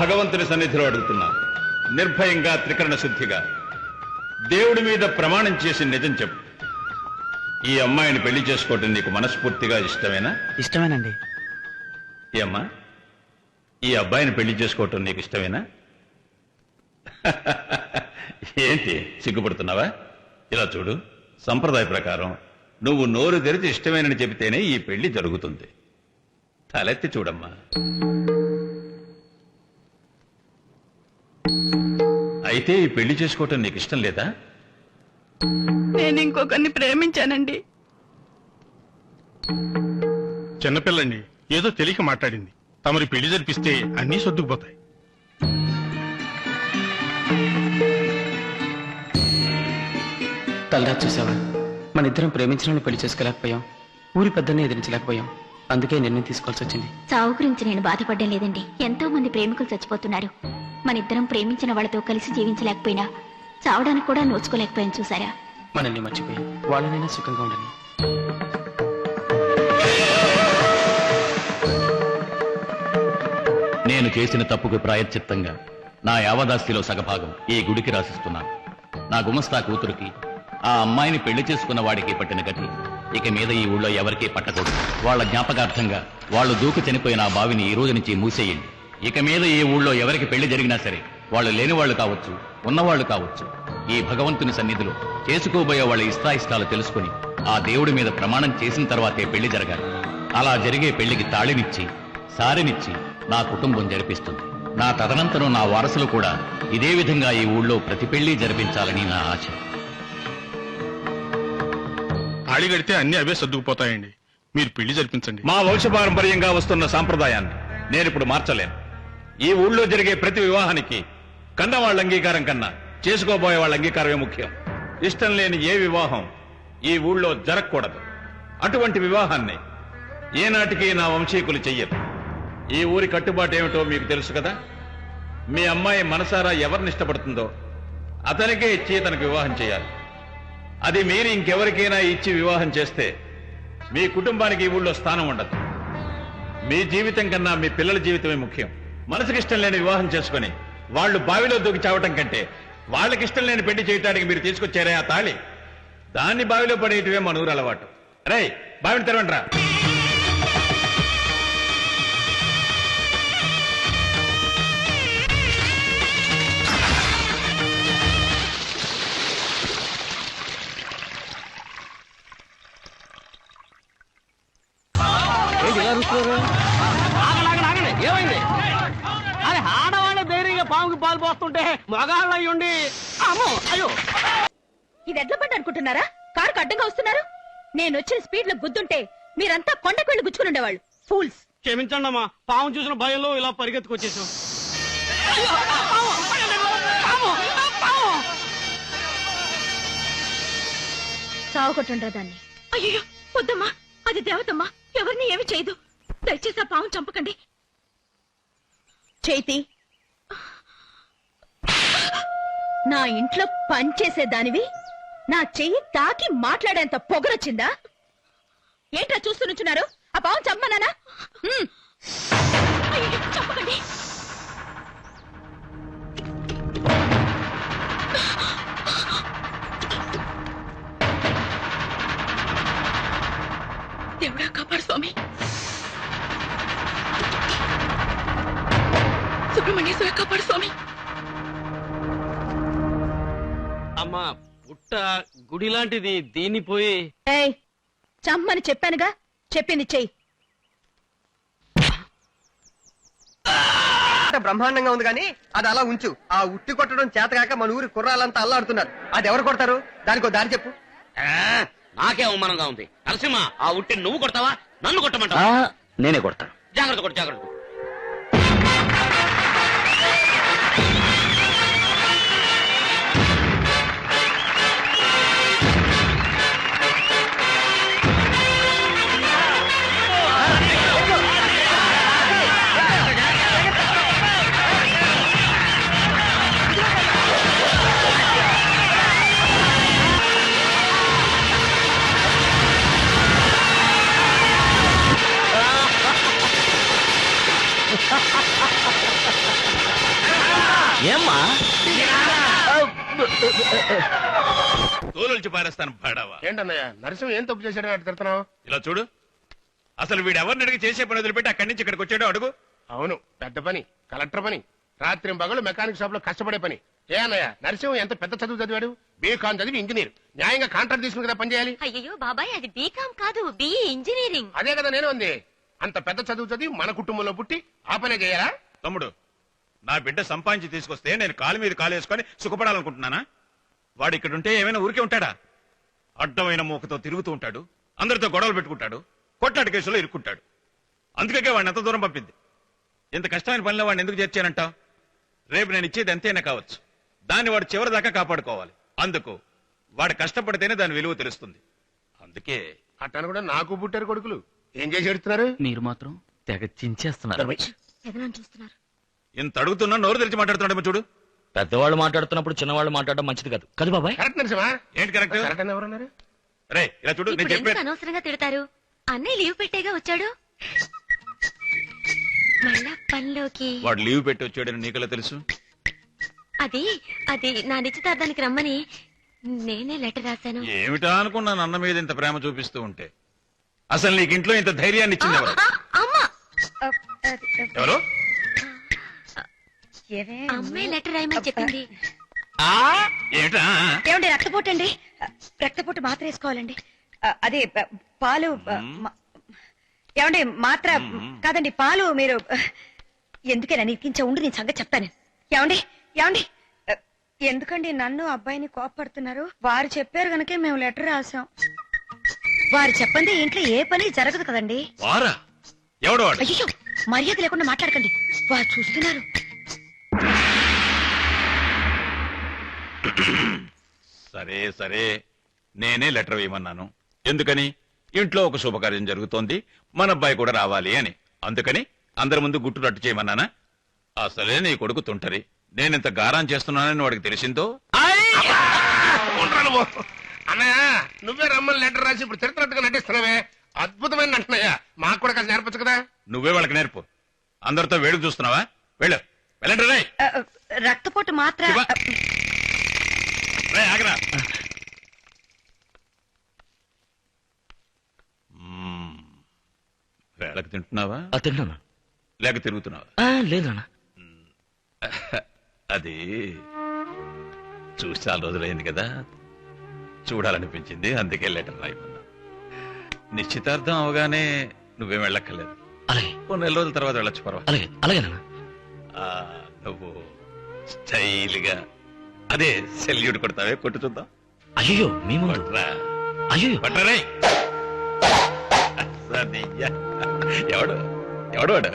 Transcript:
భగవంతుని సన్నిధిలో అడుగుతున్నా. నిర్భయంగా త్రికరణ శుద్ధిగా. దేవుడి మీద ప్రమాణం చేసి నిజం చెప్పు. ఈ అమ్మాయిని పెళ్ళి చేసుకోవటం నీకు మనస్ఫూర్తిగా ఇష్టమేనా? ఇష్టమేనండి. ఈ అమ్మా? ఈ అబ్బాయిని పెళ్ళి చేసుకోవటం నీకు ఇష్టమేనా? ఏంటి సిగ్గుపడుతున్నావా? ఇలా చూడు సంప్రదాయ ప్రకారం నువ్వు నోరు తెరిచి ఇష్టమేనని చెబితేనే ఈ పెళ్ళి జరుగుతుంది. తలెత్తి చూడమ్మా. అయితే ఈ పెళ్ళి చేసుకోవటం నీకు ఇష్టం లేదా? నేను ఇంకొకరిని ప్రేమించానండి. చిన్నపిల్లండి ఏదో తెలియక మాట్లాడింది. తమరి పెళ్ళి జరిపిస్తే అన్నీ సర్దుకుపోతాయి. తల్లా చూసావా? మన ఇద్దరం ప్రేమించిన పెళ్ళి చేసుకోలేకపోయాం. ఊరి పెద్దనే ఎదిరించలేకపోయాం. అందుకే నిర్ణయం తీసుకోవాల్సి వచ్చింది. చావు గురించి నేను బాధపడడం లేదండి. ఎంతో మంది ప్రేమికులు చచ్చిపోతున్నారు. మన ఇద్దరం ప్రేమించిన వాళ్ళతో కలిసి జీవించలేకపోయినా చావడానికి కూడా నోచుకోలేకపోయాం చూసారా? మనల్ని మర్చిపోయి వాళ్ళనైనా సుఖంగా ఉండని నేను చేసిన తప్పుకు ప్రాయశ్చిత్తంగా నా యావదాస్తిలో సగభాగం ఈ గుడికి రాసిస్తున్నాను. నా గుమస్తా కూతురికి ఆ అమ్మాయిని పెళ్ళి చేసుకున్న వాడికి పట్టిన గతి ఇక మీద ఈ ఊళ్ళో ఎవరికీ పట్టకూడదు. వాళ్ళ జ్ఞాపకార్థంగా వాళ్ళు దూకు చనిపోయిన ఆ బావిని ఈ రోజు నుంచి మూసేయండి. ఇక మీద ఈ ఊళ్ళో ఎవరికి పెళ్ళి జరిగినా సరే వాళ్ళు లేని వాళ్ళు కావచ్చు ఉన్నవాళ్ళు కావచ్చు ఈ భగవంతుని సన్నిధిలో చేసుకోబోయే వాళ్ళ ఇష్టాయిష్టాలు తెలుసుకుని ఆ దేవుడి మీద ప్రమాణం చేసిన తర్వాతే పెళ్ళి జరగాలి. అలా జరిగే పెళ్ళికి తాళినిచ్చి సారినిచ్చి నా కుటుంబం జరిపిస్తుంది. నా తదనంతరం నా వారసులు కూడా ఇదే విధంగా ఈ ఊళ్ళో ప్రతి పెళ్ళి జరిపించాలని నా ఆశ. తాళి కడితే అన్ని అవే సర్దుకుపోతాయండి. మీరు పెళ్ళి జరిపించండి. మా వంశపారంపర్యంగా వస్తున్న సాంప్రదాయాన్ని నేను ఇప్పుడు మార్చలేను. ఈ ఊళ్ళో జరిగే ప్రతి వివాహానికి కన్న వాళ్ళ అంగీకారం కన్నా చేసుకోబోయే వాళ్ళ అంగీకారమే ముఖ్యం. ఇష్టం లేని ఏ వివాహం ఈ ఊళ్ళో జరగకూడదు. అటువంటి వివాహాన్ని ఏనాటికి నా వంశీకులు చెయ్యరు. ఈ ఊరి కట్టుబాటు ఏమిటో మీకు తెలుసు కదా? మీ అమ్మాయి మనసారా ఎవరిని ఇష్టపడుతుందో అతనికే ఇచ్చి తనకు వివాహం చేయాలి. అది మీరు ఇంకెవరికైనా ఇచ్చి వివాహం చేస్తే మీ కుటుంబానికి ఈ ఊళ్ళో స్థానం ఉండదు. మీ జీవితం కన్నా మీ పిల్లల జీవితమే ముఖ్యం. మనసుకి ఇష్టం లేని వివాహం చేసుకుని వాళ్ళు బావిలో దూకి చావటం కంటే వాళ్ళకి ఇష్టం లేని పెళ్ళి చేయటానికి మీరు తీసుకొచ్చారే ఆ తాళి? దాన్ని బావిలో పడేయటమే మన ఊరు అలవాటు. రే బావిని తెరవండిరా. ఏమైంది పాముకి పాలు పోస్తుంటే మగాళ్ళు అయ్యుండి అమ్మో అయ్యో. ఇది ఎడ్ల బండి అనుకుంటున్నారా? కారు అడ్డంగా వస్తున్నారు? నేను వచ్చిన స్పీడ్లో గుద్దుంటే మీరంతా కొండకు వెళ్ళి గుచ్చుకుని ఉండేవాళ్ళు. ఫూల్స్ క్షమించండి అమ్మా పాము చూసిన భయంలో ఇలా పరిగెత్తుకొచ్చేసాం! చావు కొట్టుండ్రా దాన్ని. అయ్యో వద్దమ్మా అది దేవతమ్మా ఎవరిని ఏమి చేయదు. దయచేసి ఆ పాము చంపకండి. చేతి నా ఇంట్లో పనిచేసేదానివి నా చెయ్యి తాకి మాట్లాడేంత పొగరొచ్చిందా? ఏంట్రా చూస్తూ నుంచున్నారు? ఆ పావం చంపనానా చంపకండి. దేవుడా కాపాడు స్వామి. సుబ్రహ్మణ్యేశ్వర కాపాడు స్వామి. పుట్ట గుడి లాంటిది దీన్ని పోయి. ఏయ్ చమ్మని చెప్పానుగా చెప్పింది చెయ్యి. అంత బ్రహ్మాండంగా ఉంది కానీ అది అలా ఉంచు. ఆ ఉట్టి కొట్టడం చేతగాక మన ఊరి కుర్రాలంతా అల్లాడుతున్నారు. అది ఎవరు కొడతారు? దానికో దారి చెప్పు. ఆ, నాకే అవమానంగా ఉంది. నరసింహ ఆ ఉట్టి నువ్వు కొడతావా? నన్ను కొట్టమంటావా? నేనే కొడతాను. జాగ్రత్త కొట్టు జాగ్రత్త కొట్టు. తోలుల్చి పారేస్తాను పాడావా ఏంటన్నయ్య నరసింహ ఏం తప్పు చేశాడని అటు తిడుతున్నావు? ఇలా చూడు. అసలు వీడు ఎవరిని అడిగి చేసే పని వదిలిపెట్టి అక్కడి నుంచి ఇక్కడికి వచ్చాడో అడుగు. అవును పెద్ద పని కలెక్టర్ పని. రాత్రి పగలు మెకానిక్ షాప్లో కష్టపడే పని. ఏ అన్నయ్య నరసింహ ఎంత పెద్ద చదువు చదివాడు? బీకాన్ చదివి ఇంజనీర్. న్యాయంగా కాంట్రాక్ట్ తీసుకుని కదా పని చేయాలి? అయ్యో బాబాయ్ అది బీకామ్ కాదు బిఈ ఇంజనీరింగ్. అదే కదా నేను ఉంది అంత పెద్ద చదువు చదివి మన కుటుంబంలో పుట్టి ఆ పనే చేయాలా? తమ్ముడు నా బిడ్డ సంపాదించి తీసుకొస్తే నేను కాలు మీద కాలు వేసుకొని సుఖపడాలనుకుంటున్నానా? వాడు ఇక్కడ ఉంటే ఏమైనా ఊరికే ఉంటాడా? అడ్డమైన మూకతో తిరుగుతూ ఉంటాడు అందరితో గొడవలు పెట్టుకుంటాడు కొట్లాట కేసులో ఇరుక్కుంటాడు. అందుకే వాడిని ఎంత దూరం పంపింది. ఇంత కష్టమైన పనిలో వాడిని ఎందుకు చేర్చానంటావు రేపు నేను ఇచ్చేది ఎంతైనా కావచ్చు. దాన్ని వాడు చివరి దాకా కాపాడుకోవాలి. అందుకు వాడు కష్టపడితేనే దాని విలువ తెలుస్తుంది. అందుకే అట్టను కూడా నాకు పుట్టారు కొడుకులు. ఏం చేసి ఎడుతున్నారు మీరు మాత్రం తెగ చించేస్తున్నారు. చూస్తున్నారు? ఇంత అడుగుతున్నా నోరు తెరిచి మాట్లాడుతున్నాడేమో చూడు. పెద్దవాళ్ళు మాట్లాడుతున్నప్పుడు చిన్నవాళ్ళు మాట్లాడడం మంచిది కాదు. కదా బాబాయ్. కరెక్ట్ నరసింహ. ఏంటి కరెక్ట్? కరెక్ట్ అని ఎవరన్నారు రే ఇలా చూడు నేను చెప్పాను అనవసరంగా తిడతారు? అన్నయ్య లీవ్ పెట్టేగా వచ్చాడు? మళ్ళా పనిలోకి. వాడు లీవ్ పెట్టి వచ్చాడని నీకెలా తెలుసు? అది అది నా నిశ్చితార్థానికి రమ్మని నేనే లెటర్ రాశాను. ఏమిటా అనుకున్నాను అన్న మీద ఇంత ప్రేమ చూపిస్తూ ఉంటే? అసలు నీకు ఇంట్లో ఇంత ధైర్యాన్ని ఇచ్చింది ఎవరు? అమ్మా! ఎవరు? అమ్మే లెటర్ రాయమని చెప్పింది. ఏమండి రక్తపోటు అండి రక్తపోటు మాత్ర వేసుకోవాలండి. ఆ, అదే ప- పాలు ఆ, మ- ఏమండి మాత్ర కాదండి పాలు మీరు ఎందుకైనా నీకించే ఉండి నేను సంగతి చెప్తాను. ఏమండి ఏమండి? ఆ, ఎందుకండి నన్ను అబ్బాయిని కోపడుతున్నారు వారు చెప్పారు గనకే మేము లెటర్ రాసాం వారు చెప్పండి ఇంట్లో ఏ పని జరగదు కదండి. వారా? ఎవడు వాడు? అయ్యో మర్యాద లేకుండా మాట్లాడకండి. వారు చూస్తున్నారు. సరే సరే. నేనే లెటర్ వేయమన్నాను. ఎందుకని? ఇంట్లో ఒక శుభకార్యం జరుగుతోంది. మన అబ్బాయి కూడా రావాలి అని. అందుకని అందరి ముందు గుట్టు రట్టు చేయమన్నానా? అసలే నీ కొడుకు తుంటరి. నేనింత గారం చేస్తున్నానని వాడికి తెలిసిందో? అన్నయ్య నువ్వే రమ్మని లెటర్ రాసి ఇప్పుడు తిడుతున్నట్టుగా నటిస్తున్నావే. అద్భుతమైన నటనయ్య. మాకు కూడా కాస్త నేర్పచ్చు కదా? నువ్వే వాళ్ళకి నేర్పు. అందరితో వేడుకు చూస్తున్నావా? వెళ్ళు. వెళ్ళండి రక్తపోటు మాత్ర ఆగరా. వేళకు తింటున్నావా? తిన్నాను లేక తిరుగుతున్నావా? లేదు నాన్న. అది చూసి చాలా రోజులైంది కదా. చూడాలనిపించింది అందుకే లెటర్ రాయమన్నా. నిశ్చితార్థం అవగానే నువ్వేం వెళ్ళక్కర్లేదు. అలాగే. ఓ నెల రోజుల తర్వాత వెళ్ళొచ్చు పర్వాలేదు. అలాగే అలాగే నాన్న. ఆ, నువ్వు స్టైల్గా అదే సెల్యూట్ కొడతావే కొట్టు చూద్దాం. అయ్యో మీ ముందు. కొట్రా. అయ్యో సరిగ్గా. ఎవడు? ఎవడు వాడు.